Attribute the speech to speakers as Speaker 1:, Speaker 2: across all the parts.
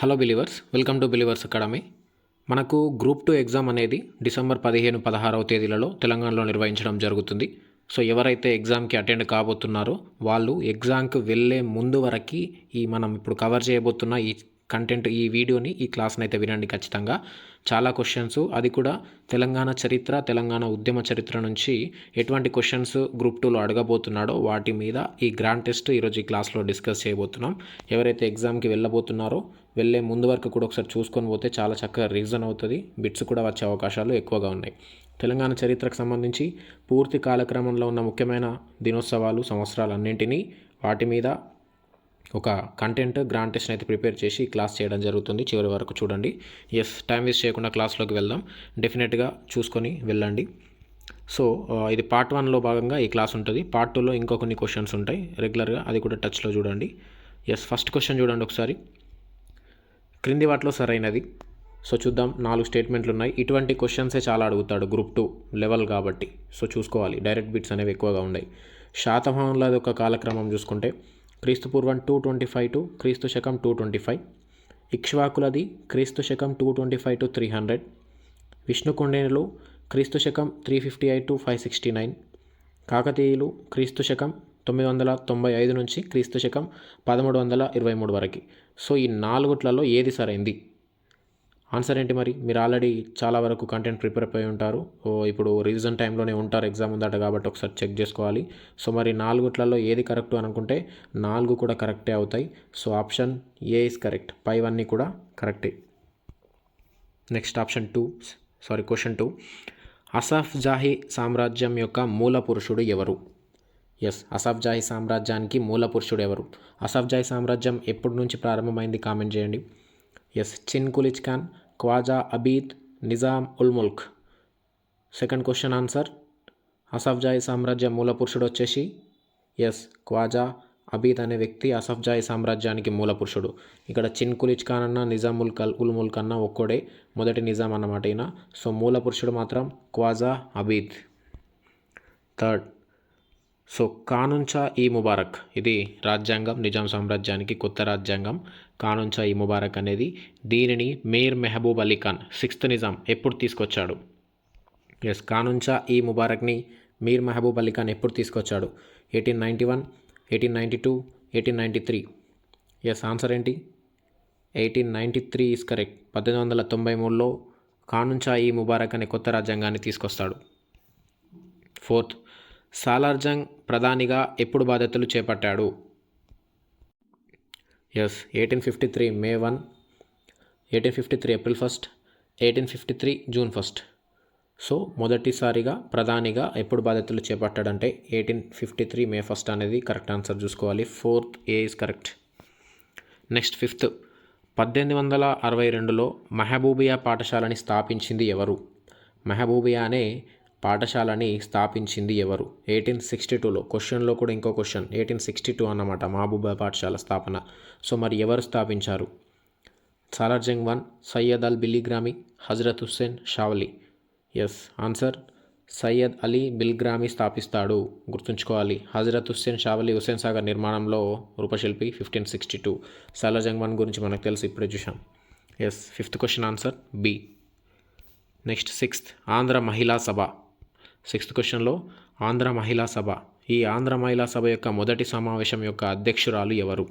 Speaker 1: Hello believers welcome to believers academy మనకు group two exam అనేది December పదిహేను పదహారవ తేదీలలో తెలంగాణలో నిర్వహించడం జరుగుతుంది. సో ఎవరైతే ఎగ్జామ్కి అటెండ్ కాబోతున్నారో వాళ్ళు ఎగ్జామ్కి వెళ్ళే ముందు వరకు ఈ మనం ఇప్పుడు కవర్ చేయబోతున్న ఈ కంటెంట్ ఈ వీడియోని ఈ క్లాస్ని అయితే వినండి ఖచ్చితంగా. చాలా క్వశ్చన్స్ అది కూడా తెలంగాణ చరిత్ర తెలంగాణ ఉద్యమ చరిత్ర నుంచి ఎటువంటి క్వశ్చన్స్ గ్రూప్ టూలో అడగబోతున్నాడో వాటి మీద ఈ గ్రాండ్ టెస్ట్ ఈరోజు ఈ క్లాస్లో డిస్కస్ చేయబోతున్నాం. ఎవరైతే ఎగ్జామ్కి వెళ్ళబోతున్నారో వెళ్ళే ముందు వరకు కూడా ఒకసారి చూసుకొని పోతే చాలా చక్కగా రీజన్ అవుతుంది. బిట్స్ కూడా వచ్చే అవకాశాలు ఎక్కువగా ఉన్నాయి. తెలంగాణ చరిత్రకు సంబంధించి పూర్తి కాలక్రమంలో ఉన్న ముఖ్యమైన దినోత్సవాలు సంవత్సరాలన్నింటినీ వాటి మీద ఒక కంటెంట్ గ్రాండ్ టెస్ట్ అయితే ప్రిపేర్ చేసి క్లాస్ చేయడం జరుగుతుంది. చివరి వరకు చూడండి. ఎస్ టైం వేస్ట్ చేయకుండా క్లాస్లోకి వెళ్దాం. డెఫినెట్గా చూసుకొని వెళ్ళండి. సో uh, ఇది పార్ట్ వన్లో భాగంగా ఈ క్లాస్ ఉంటుంది. పార్ట్ టూలో ఇంకో కొన్ని క్వశ్చన్స్ ఉంటాయి. రెగ్యులర్గా అది కూడా టచ్లో చూడండి. ఎస్ ఫస్ట్ క్వశ్చన్ చూడండి ఒకసారి. క్రింది వాటిలో సరైనది. సో చూద్దాం. నాలుగు స్టేట్మెంట్లు ఉన్నాయి ఇటువంటి క్వశ్చన్సే చాలా అడుగుతాడు గ్రూప్ టూ లెవెల్ కాబట్టి. సో చూసుకోవాలి. డైరెక్ట్ బిట్స్ అనేవి ఎక్కువగా ఉన్నాయి. శాతవాహనులది ఒక కాలక్రమం చూసుకుంటే క్రీస్తు పూర్వం టూ ట్వంటీ ఫైవ్ టు క్రీస్తు శకం టూ ట్వంటీ ఫైవ్ ఇక్ష్వాకులది క్రీస్తు శకం two twenty five to three hundred విష్ణుకొండేనులు క్రీస్తు శకం three fifty eight to five sixty nine కాకతీయులు క్రీస్తు శకం తొమ్మిది వందల తొంభై ఐదు నుంచి క్రీస్తు శకం పదమూడు వందల ఇరవై మూడు వరకు. సో ఈ నాలుగుట్లలో ఏది సరైంది ఆన్సర్ ఏంటి మరి? మీరు ఆల్రెడీ చాలా వరకు కంటెంట్ ప్రిపేర్ అయిపోయి ఉంటారు. ఓ ఇప్పుడు రివిజన్ టైంలోనే ఉంటారు ఎగ్జామ్ ఉందట కాబట్టి ఒకసారి చెక్ చేసుకోవాలి. సో మరి నాలుగుట్లలో ఏది కరెక్ట్ అని అనుకుంటే నాలుగు కూడా కరెక్టే అవుతాయి. So option A is correct? పైవన్నీ కూడా కరెక్టే. Next option two sorry question two. Asaf Jahi సామ్రాజ్యం యొక్క మూల పురుషుడు ఎవరు? ఎస్ అసఫ్ సామ్రాజ్యానికి మూల పురుషుడు ఎవరు? అసఫ్ సామ్రాజ్యం ఎప్పటి నుంచి ప్రారంభమైంది కామెంట్ చేయండి. Yes Chin Qilich Khan Khwaja Abid Nizam ul Mulk second question answer Asaf సామ్రాజ్యం మూల పురుషుడు వచ్చేసి? ఎస్ క్వాజా అబీద్ అనే వ్యక్తి అసఫ్జాయి సామ్రాజ్యానికి మూల పురుషుడు. ఇక్కడ చిన్ కులిచ్ ఖాన్ అన్న నిజాం ఉల్ కల్ ఉల్ ముల్క్ అన్న ఒక్కడే మొదటి నిజాం అన్నమాట ఈయన. సో మూల పురుషుడు మాత్రం క్వాజా అబీద్ థర్డ్ సో కానుంచా ఈ ముబారక్. ఇది రాజ్యాంగం నిజాం సామ్రాజ్యానికి కొత్త రాజ్యాంగం. కానుంచా ఈ ముబారక్ అనేది దీనిని మీర్ మెహబూబ్ అలీ ఖాన్ సిక్స్త్ నిజాం ఎప్పుడు తీసుకొచ్చాడు? ఎస్ కానుంచా ఈ ముబారక్ని మీర్ మెహబూబ్ అలీ ఖాన్ ఎప్పుడు తీసుకొచ్చాడు? Eighteen ninety one eighteen ninety two eighteen ninety three. Yes answer ఏంటి? Eighteen ninety three is correct పద్దెనిమిది వందల తొంభై మూడులో కానుంచా ఈ ముబారక్ అనే కొత్త రాజ్యాంగాన్ని తీసుకొస్తాడు. ఫోర్త్ సాలార్జంగ్ ప్రధానిగా ఎప్పుడు బాధ్యతలు చేపట్టాడు? Yes eighteen fifty three May one eighteen fifty three April first eighteen fifty three June first so మొదటిసారిగా ప్రధానిగా ఎప్పుడు బాధ్యతలు చేపట్టాడంటే eighteen fifty three May first అనేది కరెక్ట్ ఆన్సర్ చూసుకోవాలి. Fourth A is correct next fifth పద్దెనిమిది వందల అరవై రెండులో మెహబూబియా పాఠశాలని స్థాపించింది ఎవరు? మెహబూబియా అనే పాఠశాలని స్థాపించింది ఎవరు? ఎయిటీన్ సిక్స్టీ టూలో. క్వశ్చన్లో కూడా ఇంకో క్వశ్చన్. ఎయిటీన్ సిక్స్టీ టూ అన్నమాట. మహబూబా పాఠశాల స్థాపన. సో మరి ఎవరు స్థాపించారు? Salar Jung one Syed Al Bilgrami Hazrat Hussain Shavali. Yes answer Syed Ali Bilgrami స్థాపిస్తాడు. గుర్తుంచుకోవాలి. హజరత్ హుస్సేన్ షావలి హుస్సేన్ సాగర్ నిర్మాణంలో రూపశిల్పి fifteen sixty two. Salar Jung one గురించి మనకు తెలిసి ఇప్పుడే చూసాం yes fifth question answer B next sixth Andhra మహిళా సభ. సిక్స్త్ క్వశ్చన్లో ఆంధ్ర మహిళా సభ. ఈ ఆంధ్ర మహిళా సభ యొక్క మొదటి సమావేశం యొక్క అధ్యక్షురాలు ఎవరు?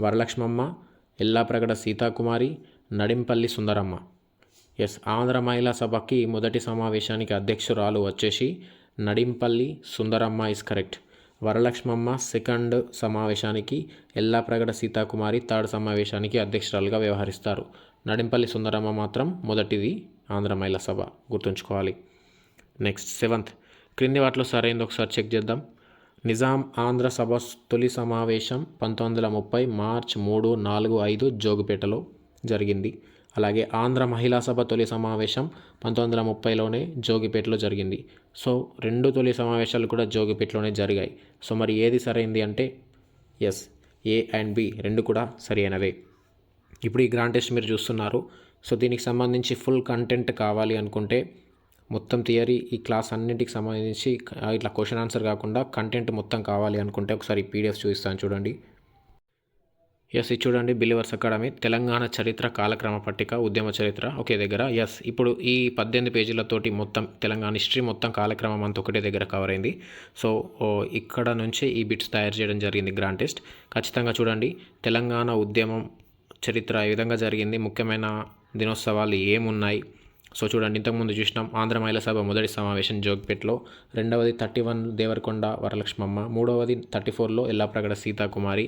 Speaker 1: వరలక్ష్మమ్మ ఎల్లాప్రగడ సీతాకుమారి నడింపల్లి సుందరమ్మ. ఎస్ ఆంధ్ర మహిళా సభకి మొదటి సమావేశానికి అధ్యక్షురాలు వచ్చేసి Nadimpalli Sundaramma is correct. Varalakshmamma second సమావేశానికి ఎల్లాప్రగడ సీతాకుమారి థర్డ్ సమావేశానికి అధ్యక్షురాలుగా వ్యవహరిస్తారు. నడింపల్లి సుందరమ్మ మాత్రం మొదటిది ఆంధ్ర మహిళా సభ. గుర్తుంచుకోవాలి. Next seventh. క్రింది వాటిలో సరైనది ఒకసారి చెక్ చేద్దాం. నిజాం ఆంధ్ర సభ తొలి సమావేశం పంతొమ్మిది వందల ముప్పై మార్చ్ మూడు నాలుగు ఐదు జోగుపేటలో జరిగింది. అలాగే ఆంధ్ర మహిళా సభ తొలి సమావేశం పంతొమ్మిది వందల ముప్పైలోనే జోగిపేటలో జరిగింది. సో రెండు తొలి సమావేశాలు కూడా జోగిపేటలోనే జరిగాయి. సో మరి ఏది సరైంది అంటే ఎస్ ఏ అండ్ బి రెండు కూడా సరి అయినవే ఇప్పుడు ఈ గ్రాండ్ టెస్ట్ మీరు చూస్తున్నారు. సో దీనికి సంబంధించి ఫుల్ కంటెంట్ కావాలి అనుకుంటే మొత్తం థియరీ ఈ క్లాస్ అన్నింటికి సంబంధించి ఇట్లా క్వశ్చన్ ఆన్సర్ కాకుండా కంటెంట్ మొత్తం కావాలి అనుకుంటే ఒకసారి పీడిఎఫ్ చూపిస్తాను చూడండి. ఎస్ ఇది చూడండి బిలివర్స్ అకాడమీ తెలంగాణ చరిత్ర కాలక్రమ పట్టిక ఉద్యమ చరిత్ర ఒకే దగ్గర. ఎస్ ఇప్పుడు ఈ పద్దెనిమిది పేజీలతోటి మొత్తం తెలంగాణ హిస్టరీ మొత్తం కాలక్రమం అంతా ఒకటే దగ్గర కవర్ అయింది. సో ఇక్కడ నుంచి ఈ బిట్స్ తయారు చేయడం జరిగింది గ్రాండ్ టెస్ట్. ఖచ్చితంగా చూడండి తెలంగాణ ఉద్యమం చరిత్ర ఏ విధంగా జరిగింది ముఖ్యమైన దినోత్సవాలు ఏమున్నాయి సో చూడండి ఇంతకుముందు చూసినాం ఆంధ్ర మహిళా సభ మొదటి సమావేశం జోగ్పేట్లో రెండవది థర్టీ వన్ దేవరకొండ వరలక్ష్మమ్మ మూడవది థర్టీ ఫోర్లో ఎల్లాప్రగడ సీతాకుమారి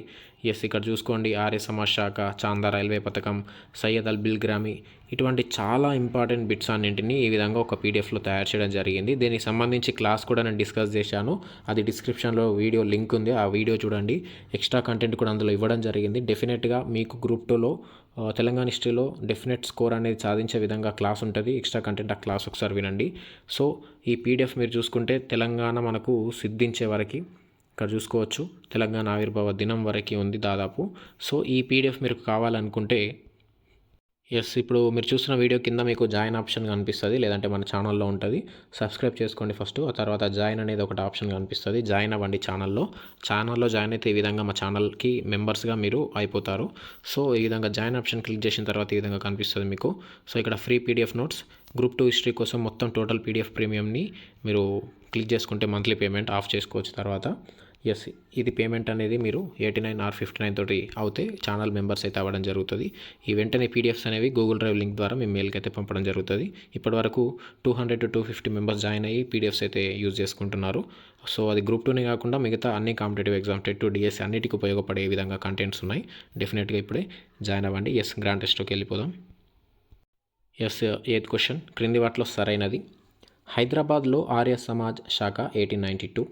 Speaker 1: ఎస్ ఇక్కడ చూసుకోండి ఆర్య సమాజ్ శాఖ చాందా రైల్వే పథకం సయ్యద్ అల్ బిల్గ్రామి. ఇటువంటి చాలా ఇంపార్టెంట్ బిట్స్ అన్నింటినీ ఈ విధంగా ఒక పీడిఎఫ్లో తయారు చేయడం జరిగింది. దీనికి సంబంధించి క్లాస్ కూడా నేను డిస్కస్ చేశాను. అది డిస్క్రిప్షన్లో వీడియో లింక్ ఉంది. ఆ వీడియో చూడండి. ఎక్స్ట్రా కంటెంట్ కూడా అందులో ఇవ్వడం జరిగింది. డెఫినెట్గా మీకు గ్రూప్ టూలో తెలంగాణ హిస్టరీలో డెఫినెట్ స్కోర్ అనేది సాధించే విధంగా క్లాస్ ఉంటుంది. ఎక్స్ట్రా కంటెంట్ ఆ క్లాస్ ఒకసారి వినండి. సో ఈ పీడిఎఫ్ మీరు చూసుకుంటే తెలంగాణ మనకు సిద్ధించే వరకు ఇక్కడ చూసుకోవచ్చు. తెలంగాణ ఆవిర్భావ దినం వరకు ఉంది దాదాపు. సో ఈ పీడిఎఫ్ మీరు కావాలనుకుంటే ఎస్ ఇప్పుడు మీరు చూసిన వీడియో కింద మీకు జాయిన్ ఆప్షన్ కనిపిస్తుంది లేదంటే మన ఛానల్లో ఉంటుంది. సబ్స్క్రైబ్ చేసుకోండి ఫస్ట్. ఆ తర్వాత జాయిన్ అనేది ఒకటి ఆప్షన్ కనిపిస్తుంది. జాయిన్ అవ్వండి ఛానల్లో. ఛానల్లో జాయిన్ అయితే ఈ విధంగా మా ఛానల్కి మెంబర్స్గా మీరు అయిపోతారు. సో ఈ విధంగా జాయిన్ ఆప్షన్ క్లిక్ చేసిన తర్వాత ఈ విధంగా కనిపిస్తుంది మీకు. సో ఇక్కడ free PDF notes group two history కోసం మొత్తం టోటల్ పీడిఎఫ్ ప్రీమియంని మీరు క్లిక్ చేసుకుంటే మంత్లీ పేమెంట్ ఆఫ్ చేసుకోవచ్చు తర్వాత. ఎస్ ఇది పేమెంట్ అనేది మీరు eighty nine or fifty nine తోటి అవుతే ఛానల్ మెంబర్స్ అయితే అవ్వడం జరుగుతుంది. ఈ వెంటనే పీడిఎఫ్స్ అనేవి గూగుల్ డ్రైవ్ లింక్ ద్వారా మీ మెయిల్కి అయితే పంపడం జరుగుతుంది. ఇప్పటివరకు two hundred to two fifty members join అయ్యి పీడిఎఫ్స్ అయితే యూజ్ చేసుకుంటున్నారు. సో అది గ్రూప్ టూనే కాకుండా మిగతా అన్ని competitive exam TET to DSC అన్నిటికీ ఉపయోగపడే విధంగా కంటెంట్స్ ఉన్నాయి. డెఫినెట్గా ఇప్పుడే జాయిన్ అవ్వండి. ఎస్ గ్రాండ్ టెస్ట్లోకి వెళ్ళిపోదాం. ఎస్ ఎయిత్ క్వశ్చన్ క్రింది వాటిలో సరైనది. హైదరాబాద్లో ఆర్య సమాజ్ శాఖ ఎయిటీన్ నైంటీ టూ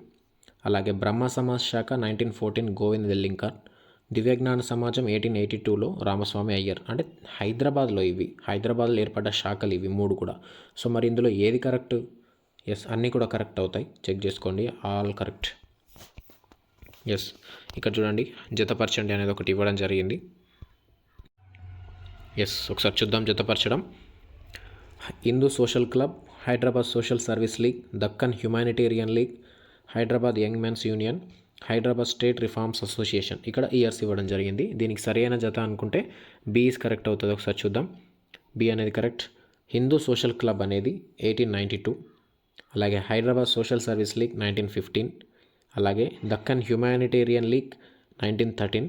Speaker 1: అలాగే బ్రహ్మ సమాజ్ శాఖ నైన్టీన్ ఫోర్టీన్ గోవింద్ వెల్లింకర్ దివ్యజ్ఞాన సమాజం ఎయిటీన్ ఎయిటీ టూలో రామస్వామి అయ్యర్. అంటే హైదరాబాద్లో ఇవి హైదరాబాద్లో ఏర్పడ్డ శాఖలు ఇవి మూడు కూడా. సో మరి ఇందులో ఏది కరెక్ట్? ఎస్ అన్నీ కూడా కరెక్ట్ అవుతాయి. చెక్ చేసుకోండి. ఆల్ కరెక్ట్ ఎస్ ఇక్కడ చూడండి. జతపరచండి అనేది ఒకటి ఇవ్వడం జరిగింది. ఎస్ ఒకసారి చూద్దాం జతపరచడం. Hindu social club Hyderabad social service league Deccan humanitarian league Hyderabad young men's union Hyderabad state reforms association. ఇక్కడ ఇయర్స్ ఇవ్వడం జరిగింది. దీనికి సరైన జత అనుకుంటే బీఈస్ కరెక్ట్ అవుతుంది. ఒకసారి చూద్దాం. బి అనేది కరెక్ట్ హిందూ సోషల్ క్లబ్ అనేది ఎయిటీన్ నైంటీ టూ అలాగే Hyderabad social service league nineteen fifteen అలాగే Deccan humanitarian league nineteen thirteen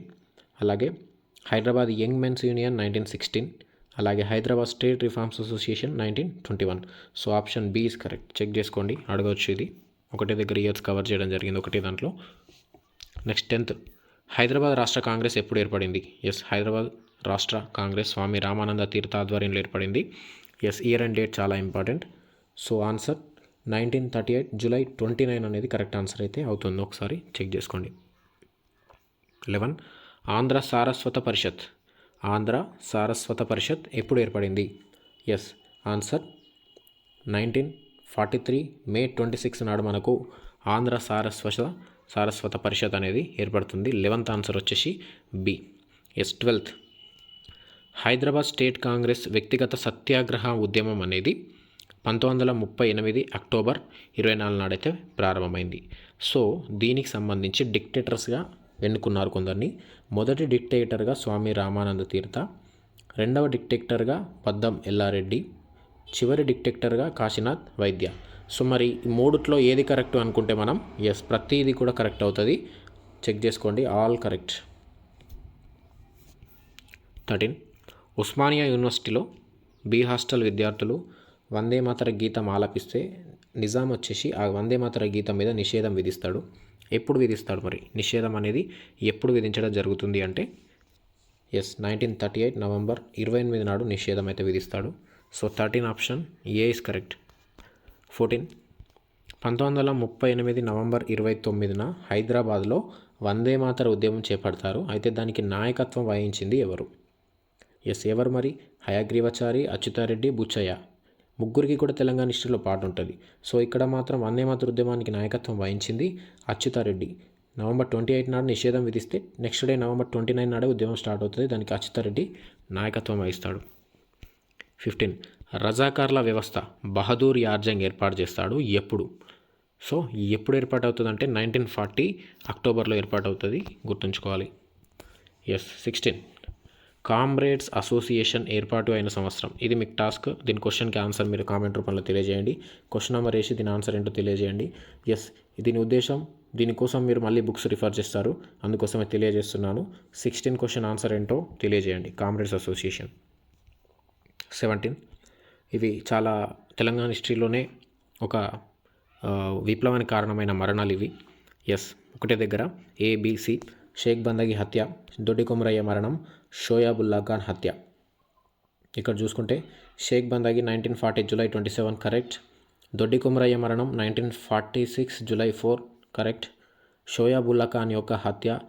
Speaker 1: అలాగే Hyderabad young men's union nineteen sixteen అలాగే Hyderabad state reforms association nineteen twenty one so option B is correct check చేసుకోండి. అడగవచ్చు ఇది. ఒకటే దగ్గర years cover చేయడం జరిగింది ఒకటే దాంట్లో. నెక్స్ట్ టెన్త్ హైదరాబాద్ రాష్ట్ర కాంగ్రెస్ ఎప్పుడు ఏర్పడింది? ఎస్ హైదరాబాద్ రాష్ట్ర కాంగ్రెస్ స్వామి రామానంద తీర్థ ఆధ్వర్యంలో ఏర్పడింది. ఎస్ ఇయర్ అండ్ డేట్ చాలా important so answer nineteen thirty eight July twenty nine అనేది కరెక్ట్ ఆన్సర్ అయితే అవుతుంది. ఒకసారి చెక్ చేసుకోండి. లెవెన్ ఆంధ్ర సారస్వత పరిషత్. ఆంధ్ర సారస్వత పరిషత్ ఎప్పుడు ఏర్పడింది? Yes answer nineteen forty three May twenty six నాడు మనకు ఆంధ్ర సారస్వత సారస్వత పరిషత్ అనేది ఏర్పడుతుంది. లెవెంత్ ఆన్సర్ వచ్చేసి B. Yes twelfth. Hyderabad state congress వ్యక్తిగత సత్యాగ్రహ ఉద్యమం అనేది పంతొమ్మిది వందల ముప్పై ఎనిమిది అక్టోబర్ ఇరవై నాలుగు నాడైతే ప్రారంభమైంది. సో దీనికి సంబంధించి డిక్టేటర్స్గా ఎన్నుకున్నారు కొందరిని. మొదటి డిక్టేటర్గా స్వామి రామానంద తీర్థ రెండవ డిక్టేటర్గా పద్దం ఎల్లారెడ్డి చివరి డిక్టెక్టర్గా కాశీనాథ్ వైద్య. సో మరి మూడుట్లో మూడిట్లో ఏది కరెక్ట్ అనుకుంటే మనం ఎస్ ప్రతిదీ కూడా కరెక్ట్ అవుతుంది. చెక్ చేసుకోండి ఆల్ కరెక్ట్. థర్టీన్. ఉస్మానియా యూనివర్సిటీలో బి హాస్టల్ విద్యార్థులు వందే మాతర గీతం ఆలపిస్తే నిజాం వచ్చేసి ఆ వందే మాతర గీతం మీద నిషేధం విధిస్తాడు. ఎప్పుడు విధిస్తాడు మరి? నిషేధం అనేది ఎప్పుడు విధించడం జరుగుతుంది అంటే yes nineteen thirty eight November ఇరవై ఎనిమిది నాడు నిషేధం అయితే విధిస్తాడు. So thirteen option A is correct fourteen పంతొమ్మిది వందల ముప్పై ఎనిమిది నవంబర్ ఇరవై తొమ్మిదిన హైదరాబాద్లో వందే మాతర ఉద్యమం చేపడతారు. అయితే దానికి నాయకత్వం వహించింది ఎవరు? ఎస్ ఎవరు మరి? హయగ్రీవచారి అచ్యుతారెడ్డి బుచ్చయ్య. ముగ్గురికి కూడా తెలంగాణ హిస్టరీలో పాటు ఉంటుంది. సో ఇక్కడ మాత్రం వందే మాతర ఉద్యమానికి నాయకత్వం వహించింది అచ్యుతారెడ్డి. నవంబర్ ట్వంటీ ఎయిట్ నాడు నిషేధం విధిస్తే next day November twenty nine నాడే ఉద్యమం స్టార్ట్ అవుతుంది. దానికి అచ్యుతారెడ్డి నాయకత్వం వహిస్తాడు. ఫిఫ్టీన్. రజాకార్ల వ్యవస్థ బహదూర్ యార్జంగ్ ఏర్పాటు చేస్తాడు ఎప్పుడు? సో ఎప్పుడు ఏర్పాటు అవుతుంది అంటే నైన్టీన్ ఫార్టీ అక్టోబర్లో ఏర్పాటు అవుతుంది గుర్తుంచుకోవాలి. ఎస్ సిక్స్టీన్ కామ్రేడ్స్ అసోసియేషన్ ఏర్పాటు అయిన సంవత్సరం. ఇది మీకు టాస్క్. దీని క్వశ్చన్కి ఆన్సర్ మీరు కామెంట్ రూపంలో తెలియజేయండి. క్వశ్చన్ నెంబర్ వేసి దీని ఆన్సర్ ఏంటో తెలియజేయండి. ఎస్ దీని ఉద్దేశం దీనికోసం మీరు మళ్ళీ బుక్స్ రిఫర్ చేస్తారు. అందుకోసమే తెలియజేస్తున్నాను. సిక్స్టీన్ క్వశ్చన్ ఆన్సర్ ఏంటో తెలియజేయండి. Comrades association. సెవెంటీన్. ఇవి చాలా తెలంగాణ హిస్టరీలోనే ఒక విప్లవానికి కారణమైన మరణాలు ఇవి. ఎస్ ఒకటే దగ్గర. ఏబిసి షేక్ బందగి హత్య దొడ్డి కొమరయ్య మరణం షోయాబుల్లా ఖాన్ హత్య. ఇక్కడ చూసుకుంటే Shaik Bandagi nineteen forty July twenty seven correct. Doddi Komaraiah మరణం nineteen forty six July four correct. Shoebullah Khan యొక్క హత్య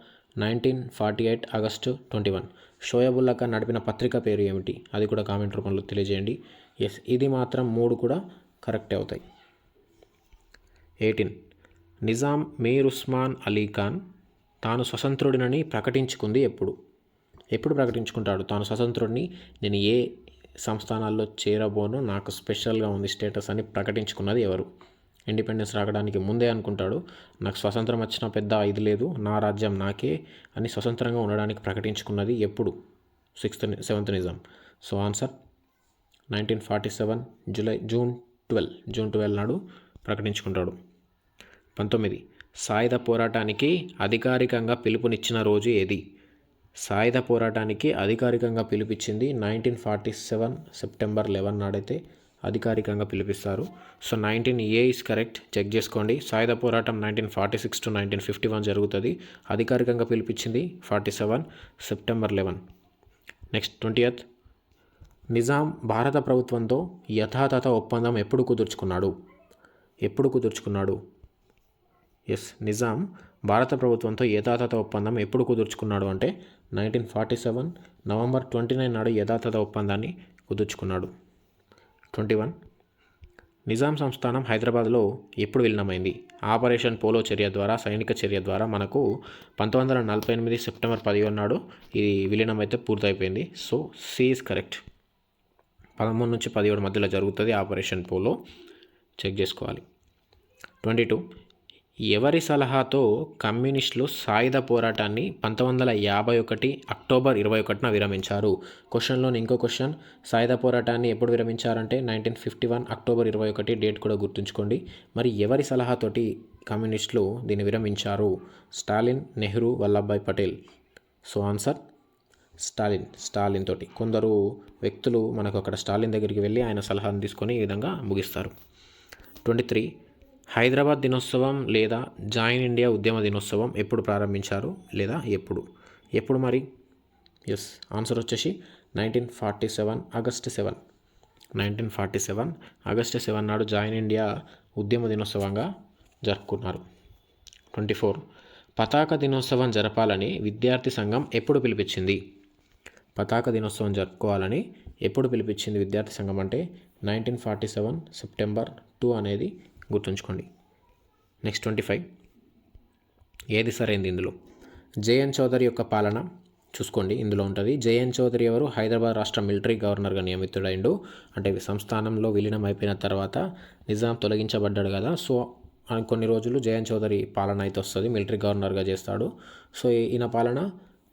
Speaker 1: nineteen forty eight August twenty one. Shoebullah Khan నడిపిన పత్రిక పేరు ఏమిటి? అది కూడా కామెంట్ రూపంలో తెలియజేయండి. ఎస్ ఇది మాత్రం మూడు కూడా కరెక్ట్ అవుతాయి. ఎయిటీన్. నిజాం మీర్ ఉస్మాన్ అలీ ఖాన్ తాను స్వతంత్రుడినని ప్రకటించుకుంది ఎప్పుడు? ఎప్పుడు ప్రకటించుకుంటాడు? తాను స్వతంత్రుడిని నేను ఏ సంస్థానాల్లో చేరబోను నాకు స్పెషల్గా ఉంది స్టేటస్ అని ప్రకటించుకున్నది ఎవరు? ఇండిపెండెన్స్ రావడానికి ముందే అనుకుంటాడు నాకు స్వతంత్రం వచ్చిన పెద్ద ఇది లేదు నా రాజ్యం నాకే అని స్వతంత్రంగా ఉండడానికి ప్రకటించుకున్నది ఎప్పుడు? Sixth seventh Nizam. So answer nineteen forty seven July June twelve June twelve నాడు ప్రకటించుకుంటాడు. పంతొమ్మిది సాయుధ పోరాటానికి అధికారికంగా పిలుపునిచ్చిన రోజు ఏది? సాయుధ పోరాటానికి అధికారికంగా పిలుపిచ్చింది nineteen forty seven September eleven నాడైతే అధికారికంగా పిలిపిస్తారు. So nineteen A is correct check చేసుకోండి. సాయుధ పోరాటం nineteen forty six to nineteen fifty one జరుగుతుంది. అధికారికంగా పిలిపించింది forty seven September eleven next twentieth Nizam భారత ప్రభుత్వంతో యథాతథ ఒప్పందం ఎప్పుడు కుదుర్చుకున్నాడు? ఎప్పుడు కుదుర్చుకున్నాడు? ఎస్ నిజాం భారత ప్రభుత్వంతో యథాతథ ఒప్పందం ఎప్పుడు కుదుర్చుకున్నాడు అంటే nineteen forty seven November twenty nine నాడు యథాతథ ఒప్పందాన్ని కుదుర్చుకున్నాడు. Twenty one. నిజాం సంస్థానం హైదరాబాద్లో ఎప్పుడు విలీనమైంది? ఆపరేషన్ పోలో చర్య ద్వారా సైనిక చర్య ద్వారా మనకు పంతొమ్మిది వందల నలభై ఎనిమిది సెప్టెంబర్ పదిహేను నాడు ఇది విలీనం అయితే పూర్తయిపోయింది. So C is correct. పదమూడు నుంచి పదిహేడు మధ్యలో జరుగుతుంది ఆపరేషన్ పోలో. చెక్ చేసుకోవాలి. Twenty two. ఎవరి సలహాతో కమ్యూనిస్టులు సాయుధ పోరాటాన్ని పంతొమ్మిది వందల యాభై ఒకటి అక్టోబర్ ఇరవై ఒకటిన విరమించారు? క్వశ్చన్లోని ఇంకో క్వశ్చన్ సాయుధ పోరాటాన్ని ఎప్పుడు విరమించారంటే నైన్టీన్ ఫిఫ్టీ వన్ అక్టోబర్ ఇరవై ఒకటి డేట్ కూడా గుర్తుంచుకోండి. మరి ఎవరి సలహాతోటి కమ్యూనిస్టులు దీన్ని విరమించారు? Stalin Nehru Vallabhbhai Patel. So answer Stalin. Stalin తోటి. కొందరు వ్యక్తులు మనకు అక్కడ స్టాలిన్ దగ్గరికి వెళ్ళి ఆయన సలహాను తీసుకొని ఈ విధంగా ముగిస్తారు. ట్వంటీ త్రీ హైదరాబాద్ దినోత్సవం లేదా జాయిన్ ఇండియా ఉద్యమ దినోత్సవం ఎప్పుడు ప్రారంభించారు లేదా ఎప్పుడు? ఎప్పుడు మరి? ఎస్ ఆన్సర్ వచ్చేసి nineteen forty seven August seven nineteen forty seven August seven నాడు జాయిన్ ఇండియా ఉద్యమ దినోత్సవంగా జరుపుకున్నారు. ట్వంటీ ఫోర్ పతాక దినోత్సవం జరపాలని విద్యార్థి సంఘం ఎప్పుడు పిలిపించింది? పతాక దినోత్సవం జరుపుకోవాలని ఎప్పుడు పిలిపించింది విద్యార్థి సంఘం అంటే nineteen forty seven September two అనేది గుర్తుంచుకోండి. నెక్స్ట్ ట్వంటీ ఫైవ్ ఏది సరైంది ఇందులో? జేఎన్ చౌదరి యొక్క పాలన చూసుకోండి. ఇందులో ఉంటుంది జేఎన్ చౌదరి ఎవరు? హైదరాబాద్ రాష్ట్ర మిలిటరీ గవర్నర్గా నియమితుడైండు. అంటే సంస్థానంలో విలీనం అయిపోయిన తర్వాత నిజాం తొలగించబడ్డాడు కదా. సో కొన్ని రోజులు జయన్ చౌదరి పాలన అయితే వస్తుంది మిలిటరీ గవర్నర్గా చేస్తాడు. సో ఈయన పాలన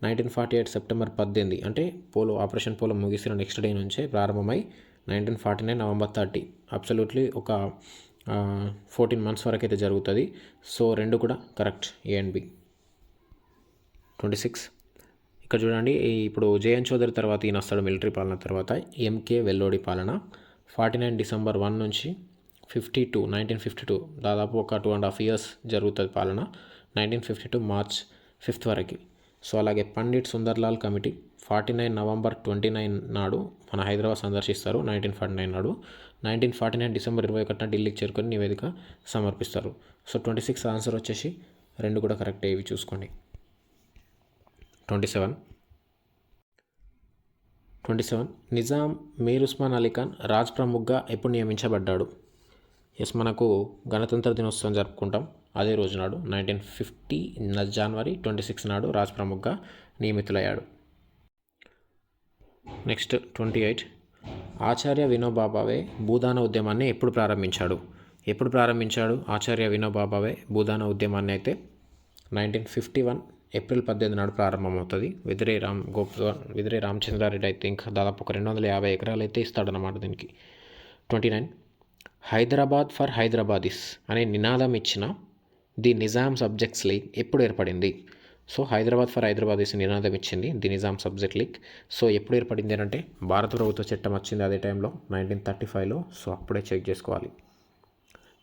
Speaker 1: నైన్టీన్ ఫార్టీ ఎయిట్ సెప్టెంబర్ పద్దెనిమిది. అంటే పోలో ఆపరేషన్ పోలో ముగిసిన నెక్స్ట్ డే నుంచే ప్రారంభమై nineteen forty nine November thirty absolutely ఒక ఫోర్టీన్ మంత్స్ వరకు అయితే జరుగుతుంది. సో రెండు కూడా correct A and B twenty six. ఇక్కడ చూడండి ఇప్పుడు జేఎన్ చౌదరి తర్వాత ఈయన వస్తాడు మిలిటరీ పాలన తర్వాత ఎంకే వెల్లోడి పాలన. ఫార్టీ నైన్ డిసెంబర్ వన్ నుంచి fifty two nineteen fifty two దాదాపు ఒక టూ అండ్ హాఫ్ ఇయర్స్ జరుగుతుంది పాలన. Nineteen fifty two March fifth వరకు. సో అలాగే Pandit Sundarlal committee. Forty nine November twenty nine నాడు మన హైదరాబాద్ సందర్శిస్తారు. నైన్టీన్ ఫార్టీ నైన్ నాడు. నైన్టీన్ ఫార్టీ నైన్ డిసెంబర్ ఇరవై ఒకటిన ఢిల్లీకి చేరుకొని నివేదిక సమర్పిస్తారు. సో ట్వంటీ సిక్స్ ఆన్సర్ వచ్చేసి రెండు కూడా కరెక్ట్ ఇవి చూసుకోండి. Twenty seven. Twenty seven. Nizam Mir Osman Ali Khan Raj ప్రముఖ్గా ఎప్పుడు నియమించబడ్డాడు? ఎస్ మనకు గణతంత్ర దినోత్సవం జరుపుకుంటాం అదే రోజు నాడు. Nineteen fifty January twenty six నాడు రాజ్ ప్రముఖ్గా నియమితులయ్యాడు. Next twenty eight. Acharya Vinoba Bhave Bhoodan ఉద్యమాన్ని ఎప్పుడు ప్రారంభించాడు? ఎప్పుడు ప్రారంభించాడు ఆచార్య వినోబా భావే భూదాన ఉద్యమాన్ని అయితే? నైన్టీన్ ఫిఫ్టీ వన్ ఏప్రిల్ పద్దెనిమిది నాడు ప్రారంభమవుతుంది. విదిరే రామ్ గోప్ విదిరే రామచంద్రారెడ్డి అయితే ఇంకా దాదాపు ఒక రెండు వందల యాభై ఎకరాలు అయితే ఇస్తాడనమాట దీనికి. Twenty nine. Hyderabad for Hyderabadis అనే నినాదం ఇచ్చిన ది నిజాం సబ్జెక్ట్స్ లీగ్ ఎప్పుడు ఏర్పడింది? సో హైదరాబాద్ ఫర్ హైదరాబాద్ వేసి నినాదం ఇచ్చింది. The Nizam subject league. So ఎప్పుడు ఏర్పడింది అంటే భారత ప్రభుత్వ చట్టం వచ్చింది అదే టైంలో నైన్టీన్ థర్టీ ఫైవ్లో. సో అప్పుడే చెక్ చేసుకోవాలి.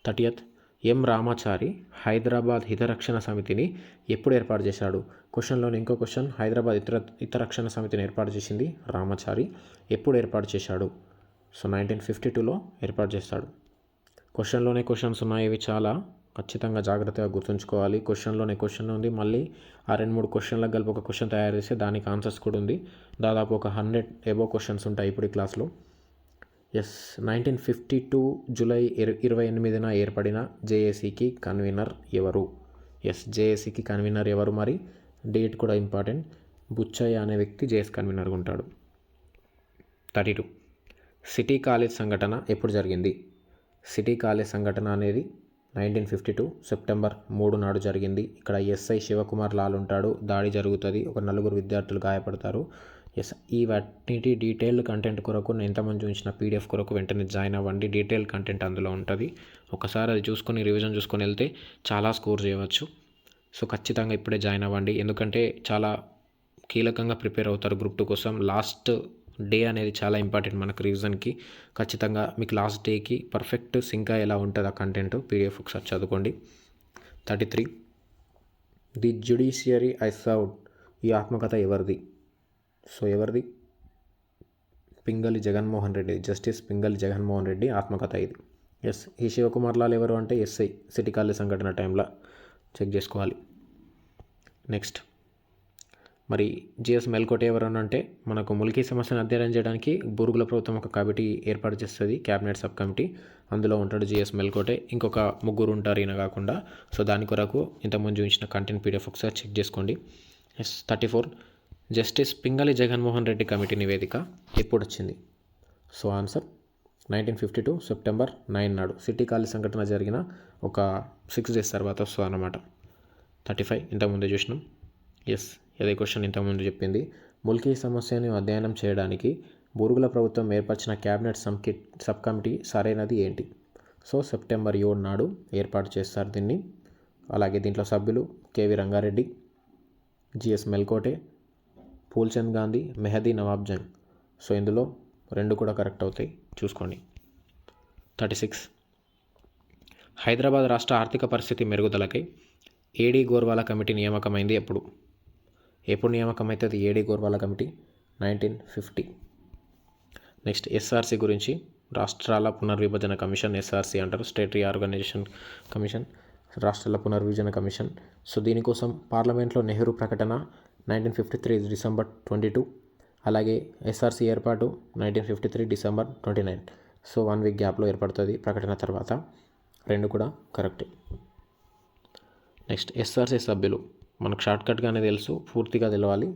Speaker 1: థర్టీయత్ ఎం రామాచారి హైదరాబాద్ హితరక్షణ సమితిని ఎప్పుడు ఏర్పాటు చేశాడు? క్వశ్చన్లోని ఇంకో క్వశ్చన్ హైదరాబాద్ ఇతర హితరక్షణ సమితిని ఏర్పాటు చేసింది రామాచారి ఎప్పుడు ఏర్పాటు చేశాడు? సో నైన్టీన్ ఫిఫ్టీ టూలో ఏర్పాటు చేస్తాడు. క్వశ్చన్లోనే క్వశ్చన్స్ ఉన్నాయి ఇవి చాలా. ఖచ్చితంగా జాగ్రత్తగా గుర్తుంచుకోవాలి. క్వశ్చన్లోనే క్వశ్చన్ ఉంది. మళ్ళీ ఆ రెండు మూడు క్వశ్చన్లకు కలిపి ఒక క్వశ్చన్ తయారు చేస్తే దానికి ఆన్సర్స్ కూడా ఉంది. దాదాపు ఒక హండ్రెడ్ ఎబో క్వశ్చన్స్ ఉంటాయి ఇప్పుడు ఈ క్లాస్లో. Yes nineteen fifty two July ఇర ఇరవై ఎనిమిదిన ఏర్పడిన జేఏసీకి కన్వీనర్ ఎవరు? ఎస్ జేఏసీకి కన్వీనర్ ఎవరు మరి? డేట్ కూడా ఇంపార్టెంట్. బుచ్చయ్య అనే వ్యక్తి జేఎస్ కన్వీనర్గా ఉంటాడు. Thirty two. సిటీ కాలేజ్ సంఘటన ఎప్పుడు జరిగింది? సిటీ కాలేజ్ సంఘటన అనేది నైన్టీన్ ఫిఫ్టీ టూ సెప్టెంబర్ మూడు నాడు జరిగింది. ఇక్కడ ఎస్ఐ శివకుమార్ లాల్ ఉంటాడు. దాడి జరుగుతుంది. ఒక నలుగురు విద్యార్థులు గాయపడతారు. ఎస్ ఈ వాటిని డీటెయిల్డ్ కంటెంట్ కొరకు నేను ఇంతమంది చూసిన పీడిఎఫ్ కొరకు వెంటనే జాయిన్ అవ్వండి. డీటెయిల్ కంటెంట్ అందులో ఉంటుంది. ఒకసారి అది చూసుకొని రివిజన్ చూసుకొని వెళ్తే చాలా స్కోర్ చేయవచ్చు. సో ఖచ్చితంగా ఇప్పుడే జాయిన్ అవ్వండి. ఎందుకంటే చాలా కీలకంగా ప్రిపేర్ అవుతారు గ్రూప్ టూ కోసం. లాస్ట్ డే అనేది చాలా ఇంపార్టెంట్ మనకు రివిజన్కి ఖచ్చితంగా మీకు లాస్ట్ డేకి పర్ఫెక్ట్ సింక్ ఎలా ఉంటుంది ఆ కంటెంట్. పీడిఎఫ్ ఒకసారి చదువుకోండి. Thirty three. The judiciary I served ఈ ఆత్మకథ ఎవరిది? సో ఎవరిది? పింగళి జగన్మోహన్ రెడ్డి. జస్టిస్ పింగళి జగన్మోహన్ రెడ్డి ఆత్మకథ ఇది. ఎస్. ఈ శివకుమార్ లాల్ ఎవరు అంటే ఎస్ఐ. సిటీ కాలేజ్ సంఘటన టైంలో చెక్ చేసుకోవాలి. నెక్స్ట్. మరి జిఎస్ మెల్కోట ఎవరు అంటే మనకు ములికీ సమస్యను అధ్యయనం చేయడానికి బూరుగుల ప్రభుత్వం ఒక కమిటీ ఏర్పాటు చేస్తుంది క్యాబినెట్ సబ్ కమిటీ. అందులో ఉంటాడు జిఎస్ మెల్కోటే. ఇంకొక ముగ్గురు ఉంటారు ఈయన కాకుండా. సో దాని కొరకు ఇంతకుముందు చూపించిన కంటెంట్ పీడిఎఫ్ ఒకసారి చెక్ చేసుకోండి. Yes thirty four. Justice Pingali Jaganmohan Reddy committee నివేదిక ఎప్పుడు వచ్చింది? So answer nineteen fifty two September nine నాడు. సిటీ కాలేజ్ సంఘటన జరిగిన ఒక సిక్స్ డేస్ తర్వాత వస్తుంది అన్నమాట. థర్టీ ఫైవ్ ఇంతకుముందే చూసినాం. ఎస్. అదే క్వశ్చన్ ఇంతకుముందు చెప్పింది. ముల్కీ సమస్యను అధ్యయనం చేయడానికి బూరుగుల ప్రభుత్వం ఏర్పరిచిన క్యాబినెట్ సంకి సబ్ కమిటీ సరైనది ఏంటి? సో సెప్టెంబర్ ఏడు నాడు ఏర్పాటు చేస్తారు దీన్ని. అలాగే దీంట్లో సభ్యులు KV Rangareddy GS Melkote Phoolchand Gandhi Mehdi Nawab Jung. So ఇందులో రెండు కూడా కరెక్ట్ అవుతాయి. చూసుకోండి. Thirty six. హైదరాబాద్ రాష్ట్ర ఆర్థిక పరిస్థితి మెరుగుదలకై ఏడీ గోర్వాల కమిటీ నియామకమైంది ఎప్పుడు? ఎప్పుడు నియామకం అవుతుంది AD Gorwala committee? Nineteen fifty. Next SRC గురించి రాష్ట్రాల పునర్విభజన కమిషన్ ఎస్ఆర్సీ అంటారు స్టేట్ రీఆర్గనైజేషన్ కమిషన్ రాష్ట్రాల పునర్విభజన కమిషన్. సో దీనికోసం పార్లమెంట్లో నెహ్రూ ప్రకటన nineteen fifty three December twenty two. అలాగే ఎస్ఆర్సీ ఏర్పాటు nineteen fifty three December twenty nine. So one week గ్యాప్లో ఏర్పడుతుంది ప్రకటన తర్వాత. రెండు కూడా కరెక్టే. నెక్స్ట్ ఎస్ఆర్సీ సభ్యులు. మనకు షార్ట్కట్గానే తెలుసు పూర్తిగా తెలవాలి.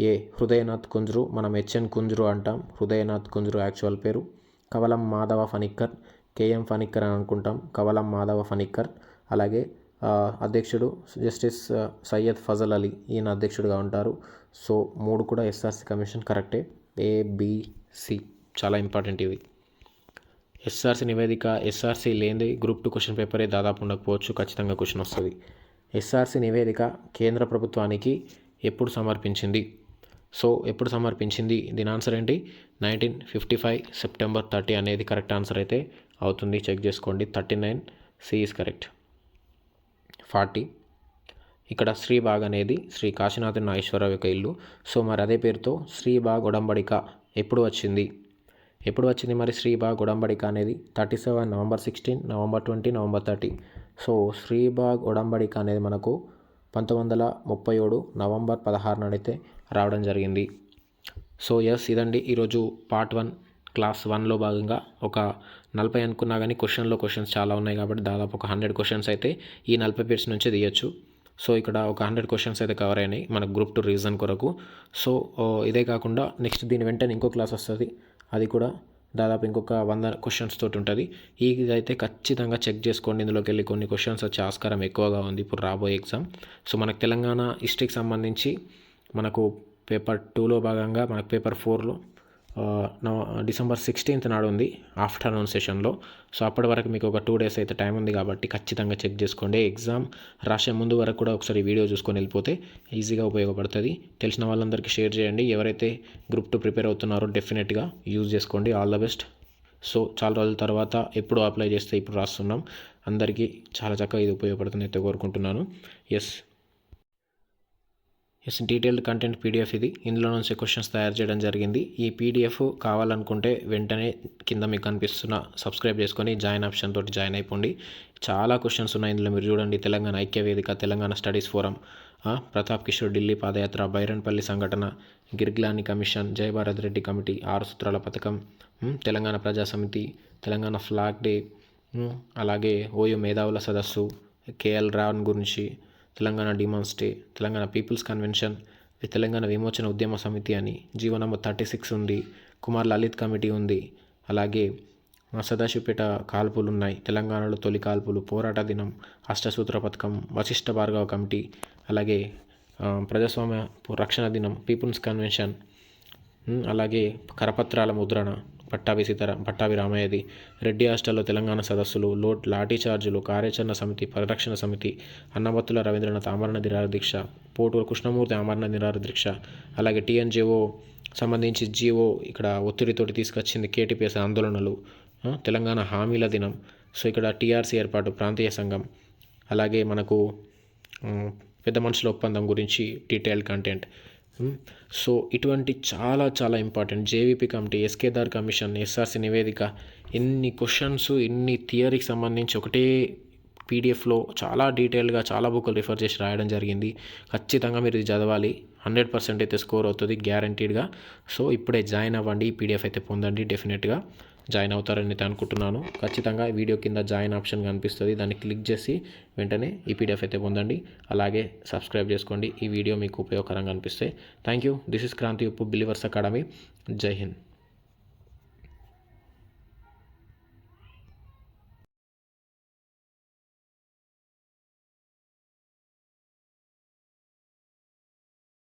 Speaker 1: ఏ హృదయనాథ్ కుంజ్రు మనం హెచ్ఎన్ కుంజ్రు అంటాం. హృదయనాథ్ కుంజ్రు యాక్చువల్ పేరు. కవలం మాధవ ఫనిక్కర్ కేఎం ఫనిక్కర్ అని అనుకుంటాం. కవలం మాధవ ఫనిక్కర్ అలాగే అధ్యక్షుడు జస్టిస్ సయ్యద్ ఫజల్ అలీ ఈయన అధ్యక్షుడుగా ఉంటారు. సో మూడు కూడా ఎస్ఆర్సీ కమిషన్ కరెక్టే. ఏబిసి చాలా ఇంపార్టెంట్ ఇవి. ఎస్ఆర్సీ నివేదిక ఎస్ఆర్సీ లేనిది గ్రూప్ టూ క్వశ్చన్ పేపరే దాదాపు ఉండకపోవచ్చు. ఖచ్చితంగా క్వశ్చన్ వస్తుంది. ఎస్ఆర్సి నివేదిక కేంద్ర ప్రభుత్వానికి ఎప్పుడు సమర్పించింది? సో ఎప్పుడు సమర్పించింది? దీని ఆన్సర్ ఏంటి? Nineteen fifty five September thirty అనేది కరెక్ట్ ఆన్సర్ అయితే అవుతుంది. చెక్ చేసుకోండి. Thirty nine C is correct. Forty ఇక్కడ శ్రీబాగ్ అనేది శ్రీ కాశీనాథ నాగేశ్వరరావు యొక్క ఇల్లు. సో మరి అదే పేరుతో శ్రీబాగ్ ఉడంబడిక ఎప్పుడు వచ్చింది? ఎప్పుడు వచ్చింది మరి శ్రీబాగ్ ఉడంబడిక అనేది? Thirty seven November sixteen November twenty November thirty. So Sribagh ఉడంబడిక అనేది మనకు పంతొమ్మిది వందల ముప్పై ఏడు నవంబర్ పదహారున అయితే రావడం జరిగింది. సో ఎస్ ఇదండి ఈరోజు పార్ట్ వన్ క్లాస్ వన్లో భాగంగా ఒక నలభై అనుకున్నా కానీ క్వశ్చన్లో క్వశ్చన్స్ చాలా ఉన్నాయి కాబట్టి దాదాపు ఒక హండ్రెడ్ క్వశ్చన్స్ అయితే ఈ నలభై పేర్స్ నుంచి తీయచ్చు. సో ఇక్కడ ఒక హండ్రెడ్ క్వశ్చన్స్ అయితే కవర్ అయినాయి మన గ్రూప్ టు రీజన్ కొరకు. సో ఇదే కాకుండా నెక్స్ట్ దీని వెంటనే ఇంకో క్లాస్ వస్తుంది. అది కూడా దాదాపు ఇంకొక వంద క్వశ్చన్స్ తోటి ఉంటుంది. ఇదైతే ఖచ్చితంగా చెక్ చేసుకోండి. ఇందులోకి వెళ్ళి కొన్ని క్వశ్చన్స్ వచ్చే ఆస్కారం ఎక్కువగా ఉంది ఇప్పుడు రాబోయే ఎగ్జామ్ సో మనకు తెలంగాణ హిస్టరీకి సంబంధించి మనకు పేపర్ టూలో భాగంగా మనకు పేపర్ ఫోర్లో డిసెంబర్ సిక్స్టీన్త్ నాడు ఉంది ఆఫ్టర్నూన్ సెషన్లో. సో అప్పటి వరకు మీకు ఒక టూ డేస్ అయితే టైం ఉంది కాబట్టి ఖచ్చితంగా చెక్ చేసుకోండి. ఎగ్జామ్ రాసే ముందు వరకు కూడా ఒకసారి వీడియో చూసుకొని వెళ్ళిపోతే ఈజీగా ఉపయోగపడుతుంది. తెలిసిన వాళ్ళందరికీ షేర్ చేయండి. ఎవరైతే గ్రూప్ టూ ప్రిపేర్ అవుతున్నారో డెఫినెట్గా యూజ్ చేసుకోండి. All the best. సో చాలా రోజుల తర్వాత ఎప్పుడు అప్లై చేస్తే ఇప్పుడు రాస్తున్నాం. అందరికీ చాలా చక్కగా ఇది ఉపయోగపడుతుంది అయితే కోరుకుంటున్నాను. Yes. It's detailed content PDF ఇది. ఇందులో నుంచి క్వశ్చన్స్ తయారు చేయడం జరిగింది. ఈ పీడిఎఫ్ కావాలనుకుంటే వెంటనే కింద మీకు కనిపిస్తున్న సబ్స్క్రైబ్ చేసుకొని జాయిన్ ఆప్షన్ తోటి జాయిన్ అయిపోండి. చాలా క్వశ్చన్స్ ఉన్నాయి ఇందులో. మీరు చూడండి తెలంగాణ ఐక్య వేదిక తెలంగాణ స్టడీస్ ఫోరం. ప్రతాప్ కిషోర్ ఢిల్లీ పాదయాత్ర బైరన్పల్లి సంఘటన గిర్గ్లాని కమిషన్ జయ భారత్ రెడ్డి కమిటీ ఆరు సూత్రాల పథకం తెలంగాణ ప్రజా సమితి తెలంగాణ ఫ్లాగ్ డే అలాగే ఓయో మేధావుల సదస్సు కేఎల్ రావణ్ గురించి Telangana demands day Telangana people's convention Telangana విమోచన ఉద్యమ సమితి అని జీవో నంబర్ థర్టీ సిక్స్ ఉంది కుమార్ లలిత్ కమిటీ ఉంది. అలాగే సదాశివపేట కాల్పులు ఉన్నాయి తెలంగాణలో తొలి కాల్పులు పోరాట దినం అష్టసూత్ర పథకం వశిష్ఠ భార్గవ కమిటీ అలాగే ప్రజాస్వామ్య రక్షణ దినం పీపుల్స్ కన్వెన్షన్ అలాగే కరపత్రాల ముద్రణ పట్టాభి సీతారా పట్టాభి రామయ్యది. రెడ్డి హాస్టల్లో తెలంగాణ సదస్సులు లోట్ లాఠీ చార్జీలు కార్యాచరణ సమితి పరిరక్షణ సమితి అన్నబత్తుల రవీంద్రనాథ్ ఆమరణ నిరాహార దీక్ష పోటూరు కృష్ణమూర్తి ఆమరణ నిరాహార దీక్ష అలాగే టీఎన్జిఓ సంబంధించి జీవో ఇక్కడ ఒత్తిడితోటి తీసుకొచ్చింది కేటీపీఎస్ ఆందోళనలు తెలంగాణ హామీల దినం. సో ఇక్కడ టీఆర్సీ ఏర్పాటు ప్రాంతీయ సంఘం అలాగే మనకు పెద్ద మనుషుల ఒప్పందం గురించి డీటెయిల్డ్ కంటెంట్. సో ఇటువంటి చాలా చాలా important JVP committee SK Dar commission SRC నివేదిక ఎన్ని క్వశ్చన్స్ ఎన్ని థియరీకి సంబంధించి ఒకటే పీడిఎఫ్లో చాలా డీటెయిల్గా చాలా బుక్లు రిఫర్ చేసి రాయడం జరిగింది. ఖచ్చితంగా మీరు ఇది చదవాలి. హండ్రెడ్ పర్సెంట్ అయితే స్కోర్ అవుతుంది గ్యారంటీడ్గా సో ఇప్పుడే జాయిన్ అవ్వండి. ఈ పీడిఎఫ్ అయితే పొందండి డెఫినెట్గా జాయిన్ అవుతారని అయితే అనుకుంటున్నాను. ఖచ్చితంగా వీడియో కింద జాయిన్ ఆప్షన్ కనిపిస్తుంది. దాన్ని క్లిక్ చేసి వెంటనే ఈ పీడిఎఫ్ అయితే పొందండి. అలాగే సబ్స్క్రైబ్ చేసుకోండి. ఈ వీడియో మీకు ఉపయోగకరంగా అనిపిస్తే. Thank you. This is Kranthi Uppu believers academy. జై హింద్.